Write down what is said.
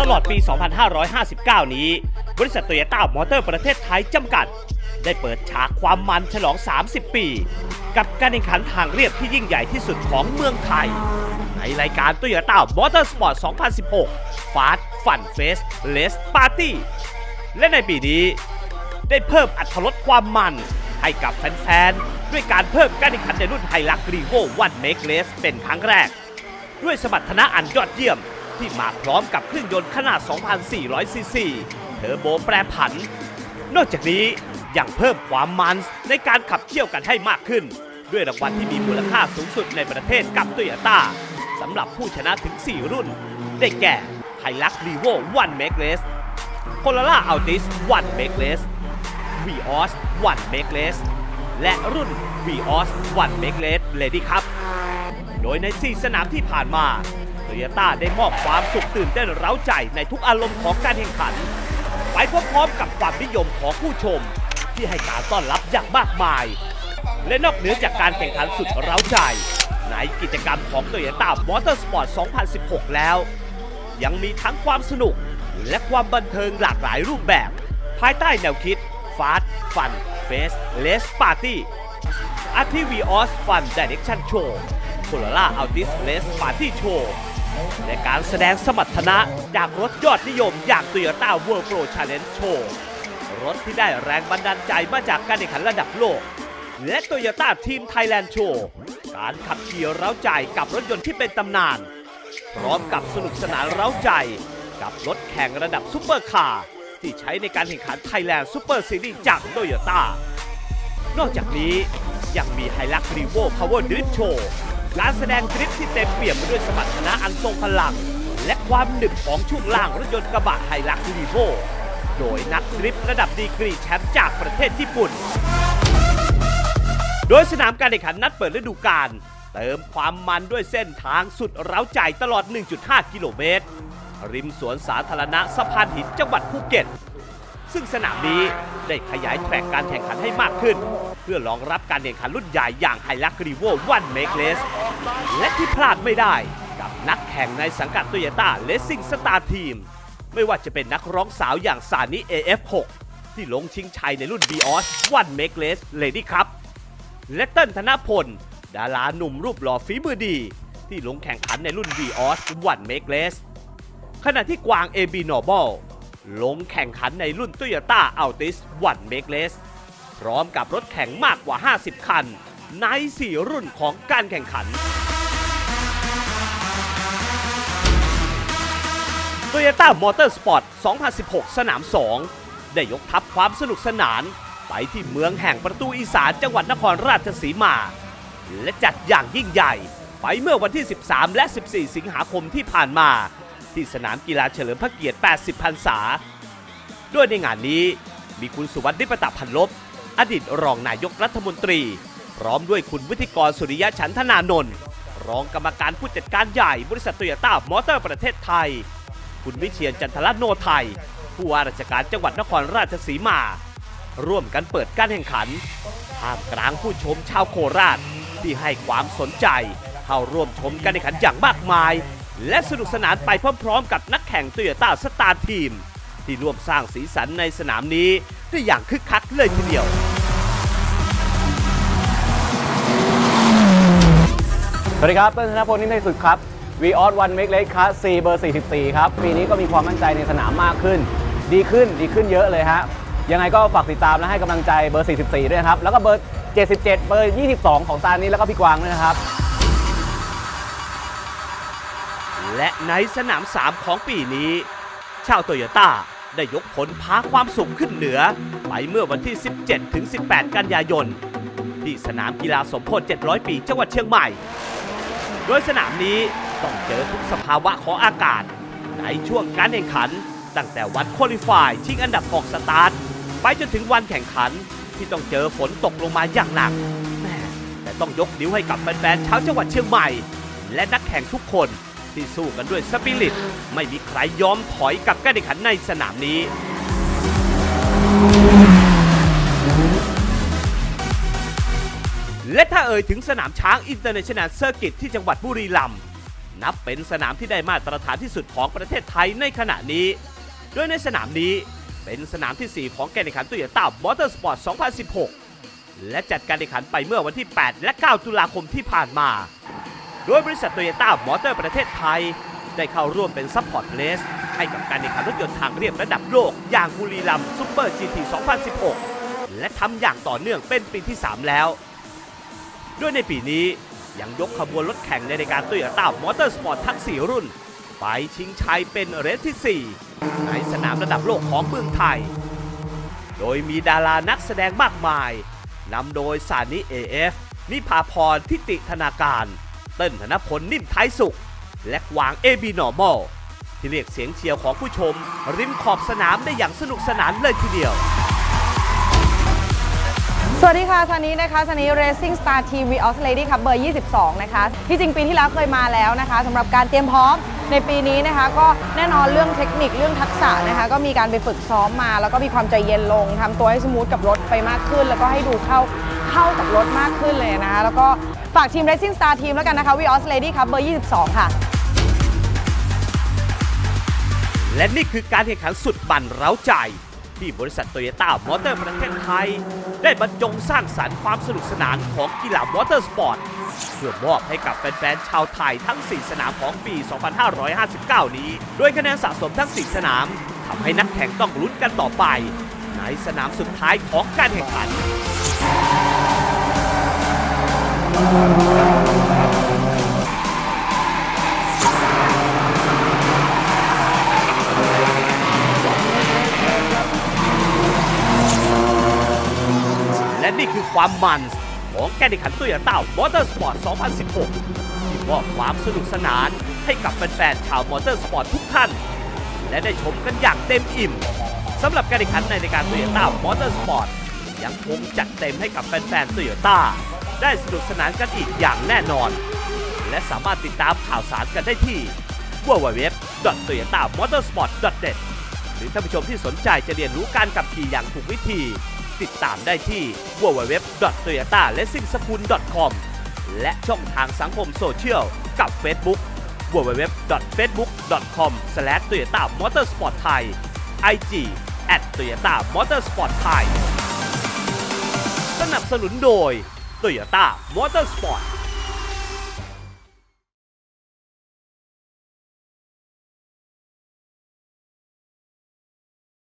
ตลอดปี 2559 นี้ บริษัทโตโยต้ามอเตอร์ประเทศไทยจำกัด ได้เปิดฉากความมันฉลอง 30 ปี กับการแข่งขันทางเรียบที่ยิ่งใหญ่ที่สุดของเมืองไทย ในรายการโตโยต้ามอเตอร์สปอร์ต2016ฟาสฟันเฟสเลสปาร์ตี้และในปีนี้ ได้เพิ่มอัตรสความมันให้กับแฟนๆ ด้วยการเพิ่มการแข่งขันในรุ่นไฮลักรีโววันเมกเลสเป็นครั้งแรก ด้วยสมรรถนะอันยอดเยี่ยมที่มาพร้อมกับเครื่องยนต์ขนาด 2,400ซีซีเทอร์โบแปรผัน นอกจากนี้ ยังเพิ่มความมันในการขับเคี่ยวกันให้มากขึ้น ด้วยรางวัลที่มีมูลค่าสูงสุดในประเทศกับโตโยต้าสำหรับผู้ชนะถึง 4 รุ่น ได้แก่ไฮลักรีโววันเมกเลสโค o ล่าอัลติสวันเมกเลสวีออสวันเมกเลสและรุ่นวีออสวันเมกเลสเลดี้ครับ โดยใน 4 สนามที่ผ่านมาโตโยต้าได้มอบความสุขตื่นเต้นเร้าใจในทุกอารมณ์ของการแข่งขัน ไปพร้อมๆกับความนิยมของผู้ชม ที่ให้การต้อนรับอย่างมากมาย และนอกเหนือจากการแข่งขันสุดเร้าใจ ในกิจกรรมของโตโยต้ามอเตอร์สปอร์ต 2016 แล้ว ยังมีทั้งความสนุกและความบันเทิงหลากหลายรูปแบบ ภายใต้แนวคิด Fast Fun Face Less Party อาทิวีออสฟันดิเรกชันโชว์โคโรล่าอัลติสเลสปาร์ตี้โชว์และการแสดงสมรรถนะจากรถยอดนิยมอย่าง Toyota World Pro Challenge Show รถที่ได้แรงบันดาลใจมาจากการแข่งขันระดับโลก และ Toyota Team Thailand Show การขับขี่เร้าใจกับรถยนต์ที่เป็นตำนาน พร้อมกับสนุกสนานเร้าใจ กับรถแข่งระดับซุปเปอร์คาร์ที่ใช้ในการแข่งขัน Thailand Super Series จาก Toyota นอกจากนี้ยังมีไฮลักรีโวพาวเวอร์ดริฟโชว์การแสดงดริฟท์ที่เต็มเปี่ยมไปด้วยสมรรถนะอันทรงพลัง และความหนึบของช่วงล่างรถยนต์กระบะไฮลักรีโว โดยนักดริฟท์ระดับดีกรีแชมป์จากประเทศญี่ปุ่น โดยสนามการแข่งขันนัดเปิดฤดูกาลเติมความมันด้วยเส้นทางสุดเร้าใจตลอด 1.5 กิโลเมตร ริมสวนสาธารณะสะพานหินจังหวัดภูเก็ต ซึ่งสนามนี้ได้ขยายแทร็กการแข่งขันให้มากขึ้น เพื่อรองรับการแข่งขันรุ่นใหญ่อย่างไฮลักรีโววันเมกเลสและที่พลาดไม่ได้กับนักแข่งในสังกัดโตโยต้าเลสซิ่งสตาร์ทีม ไม่ว่าจะเป็นนักร้องสาวอย่างซานิ AF6 ที่ลงชิงชัยในรุ่น b ีออสวันเมกเลสเลดี้ครับและเติ้ลธนพล ดาราหนุ่มรูปหล่อฝีมือดี ที่ลงแข่งขันในรุ่น v ีออสวันเมกเลสขณะที่กวาง AB Normal ลงแข่งขันในรุ่น Toyota Altis One Make Less พร้อมกับรถแข่งมากกว่า 50 คัน ใน 4 รุ่นของการแข่งขัน Toyota Motorsport 2016 สนาม 2 ได้ยกทัพความสนุกสนาน ไปที่เมืองแห่งประตูอีสานจังหวัดนครราชสีมา และจัดอย่างยิ่งใหญ่ ไปเมื่อวันที่ 13 และ 14 สิงหาคมที่ผ่านมา ที่สนามกีฬาเฉลิมพระเกียรติ 80 พรรษา ด้วยในงานนี้มีคุณสุวัสดิ์นิปตะพันลบ อดีตรองนายกรัฐมนตรี พร้อมด้วยคุณวิทิกรสุริยะฉันธนานนท์รองกรรมการผู้จัดการใหญ่บริษัทโตโยต้ามอเตอร์ประเทศไทย คุณวิเชียนจันทรโนไทย ผู้ว่าราชการจังหวัดนครราชสีมา ร่วมกันเปิดการแข่งขันท่ามกลางผู้ชมชาวโคราชที่ให้ความสนใจ เข้าร่วมชมการแข่งขันอย่างมากมาย และสนุกสนานไปพร้อมๆ กับนักแข่งโตโยต้าสตาร์ทีม ที่ร่วมสร้างสีสันในสนามนี้ได้อย่างคึกคักเลยทีเดียวสวัสดีครับเต้นธนพลนินไทยสุดครับ v ีออสวันเมกเลสคัสซีเบอร์ 44 ครับ ปีนี้ก็มีความมั่นใจในสนามมากขึ้น ดีขึ้นดีขึ้นเยอะเลยฮะ ยังไงก็ฝากติดตามและให้กำลังใจเบอร์ 44 ด้วยครับ แล้วก็เบอร์ 77 เบอร์ 22 ของซานี้แล้วก็พี่กวางด้วยนะครับและในสนาม 3 ของปีนี้ ชาวโตโยต้าได้ยกผลพาความสุขขึ้นเหนือ ไปเมื่อวันที่ 17 ถึง 18 กันยายน ที่สนามกีฬาสมโพธิ700 ปีจังหวัดเชียงใหม่ โดยสนามนี้ ต้องเจอทุกสภาวะของอากาศ ในช่วงการแข่งขัน ตั้งแต่วันคุริฟายชิงอันดับออกสตาร์ทไปจนถึงวันแข่งขันที่ต้องเจอฝนตกลงมาอย่างหนักแม่แต่ต้องยกนิ้วให้กับแฟนๆชาวจังหวัดเชียงใหม่ และนักแข่งทุกคนที่สู้กันด้วยสปิริต ไม่มีใครยอมถอยกับการแข่งขันในสนามนี้และถ้าเอ่ยถึงสนามช้างอินเตอร์เนชั่นแนลเซอร์กิตที่จังหวัดบุรีรัมย์ นับเป็นสนามที่ได้มาตรฐานที่สุดของประเทศไทยในขณะนี้ โดยในสนามนี้เป็นสนามที่ 4 ของการแข่งขันตุยต้ามอเตอร์สปอร์ต 2016 และจัดการแข่งขันไปเมื่อวันที่ 8 และ 9 ตุลาคมที่ผ่านมา โดยบริษัทโตโยต้ามอเตอร์ประเทศไทย ได้เข้าร่วมเป็นซัพพอร์ตเพลสให้กับการแข่งขันรถยนต์ทางเรียบระดับโลก อย่างบุรีรัมย์ซูเปอร์จีที2016 และทำอย่างต่อเนื่องเป็นปีที่ 3 แล้ว ด้วยในปีนี้ ยังยกขบวนรถแข่งในรายการ Toyota Motorsport ทั้ง 4 รุ่น ไปชิงชัยเป็นเรสที่ 4 ในสนามระดับโลกของเมืองไทย โดยมีดารานักแสดงมากมายนำโดยสานิเอฟนิพาพรทิติธนาการ เต้นธนพลนิ่มท้ายสุข และกวางเอบีนอร์มอลที่เรียกเสียงเชียร์ของผู้ชม ริมขอบสนามได้อย่างสนุกสนานเลยทีเดียว สวัสดีค่ะซันนี้นะคะซันนี้ Racing Star Team v o s Lady ครับเบอร์ 22 นะคะ ที่จริงปีที่แล้วเคยมาแล้วนะคะสำหรับการเตรียมพร้อมในปีนี้นะคะ ก็แน่นอนเรื่องเทคนิคเรื่องทักษะนะคะ ก็มีการไปฝึกซ้อมมา แล้วก็มีความใจเย็นลงทำตัวให้สมูทกับรถไปมากขึ้น แล้วก็ให้ดูเข้าเข้ากับรถมากขึ้นเลยนะคะ แล้วก็ฝากทีม Racing Star Team แล้วกันนะคะ v o s Lady ครับเบอร์ 22 ค่ะ และนี่คือการแข่งขันสุดบันเร้าใจ ที่บริษัทโตโยต้ามอเตอร์ประเทศไทย ได้บรรจงสร้างสรรค์ความสนุกสนานของกีฬามอเตอร์สปอร์ตเพื่อมอบให้กับแฟนๆชาวไทยทั้ง 4 สนามของปี 2559 นี้ โดยคะแนนสะสมทั้ง 4 สนามทำให้นักแข่งต้องลุ้นกันต่อไป ในสนามสุดท้ายของการแข่งขัน คือความมันของการแข่งขันตุยต้ามอเตอร์สปอร์ต 2016 ที่มอบความสนุกสนานให้กับแฟนๆชาวมอเตอร์สปอร์ตทุกท่าน และได้ชมกันอย่างเต็มอิ่มสำหรับการแข่งขันในรายการตุยต้ามอเตอร์สปอร์ตยังคงจัดเต็มให้กับแฟนๆตุยต้าได้สนุกสนานกันอีกอย่างแน่นอน และสามารถติดตามข่าวสารกันได้ที่ www.toyotamotorsport.net หรือท่านผู้ชมที่สนใจจะเรียนรู้การขับขี่อย่างถูกวิธี ติดตามได้ที่ www.toyotalessingschool.com และช่องทางสังคมโซเชียลกับ Facebook www.facebook.com/toyotamotorsport thai IG @toyotamotorsport thai สนับสนุนโดย Toyota Motorsport